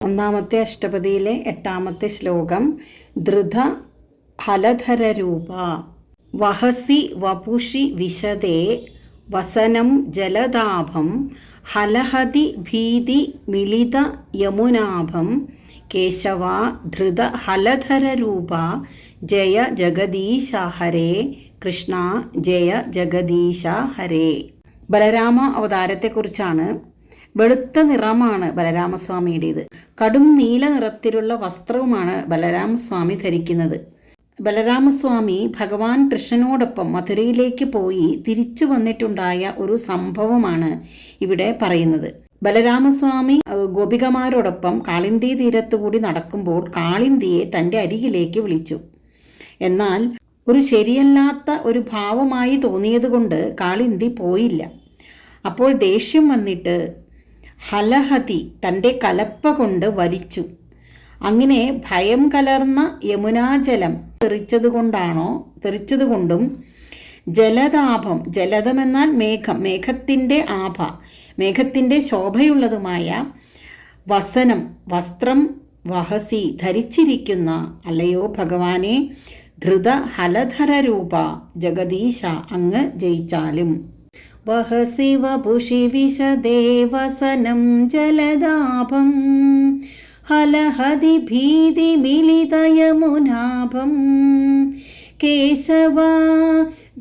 ഒന്നാമത്തെ അഷ്ടപതിയിലെ എട്ടാമത്തെ ശ്ലോകം. ധൃത ഹലധരരൂപ വഹസി വപുഷി വിശദേ വസനം ജലദാഭം ഹലഹതി ഭീതി മിളിത യമുനാഭം കേശവ ധൃത ഹലധരരൂപ ജയ ജഗദീശ ഹരേ കൃഷ്ണ ജയ ജഗദീശ ഹരേ ബലരാമ അവതാരത്തെക്കുറിച്ചാണ് വെളുത്ത നിറമാണ് ബലരാമസ്വാമിയുടേത്. കടും നീല നിറത്തിലുള്ള വസ്ത്രവുമാണ് ബലരാമസ്വാമി ധരിക്കുന്നത്. ബലരാമസ്വാമി ഭഗവാൻ കൃഷ്ണനോടൊപ്പം മധുരയിലേക്ക് പോയി തിരിച്ചു വന്നിട്ടുണ്ടായ ഒരു സംഭവമാണ് ഇവിടെ പറയുന്നത്. ബലരാമസ്വാമി ഗോപികമാരോടൊപ്പം കാളിന്തി തീരത്തുകൂടി നടക്കുമ്പോൾ കാളിന്തിയെ തന്റെ അരികിലേക്ക് വിളിച്ചു. എന്നാൽ ഒരു ശരിയല്ലാത്ത ഒരു ഭാവമായി തോന്നിയതുകൊണ്ട് കാളിന്തി പോയില്ല. അപ്പോൾ ദേഷ്യം വന്നിട്ട് ഹലഹതി തന്റെ കലപ്പ കൊണ്ട് വലിച്ചു. അങ്ങനെ ഭയം കലർന്ന യമുനാജലം തെറിച്ചതുകൊണ്ടാണോ? തെറിച്ചതുകൊണ്ടും ജലതാഭം ജലതമെന്നാൽ മേഘം മേഘത്തിന്റെ ആഭ മേഘത്തിന്റെ ശോഭയുള്ളതുമായ വസനം വസ്ത്രം വഹസി ധരിച്ചിരിക്കുന്ന അല്ലയോ ഭഗവാനെ ധൃത ഹലധര രൂപ ജഗദീശ അങ്ങ് ജയിച്ചാലും. വഹസി വപുഷി വിശദേവസനം ജലദാഭം ഹലഹതി ഭീതി മിളിതയമുനാഭം കേശവ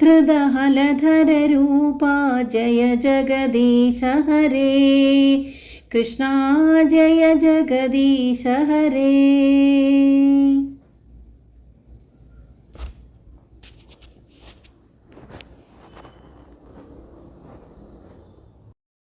ധൃതഹലധരൂപ ജയ ജഗദീശ ഹരേ കൃഷ്ണ ജയ ജഗദീശ ഹരേ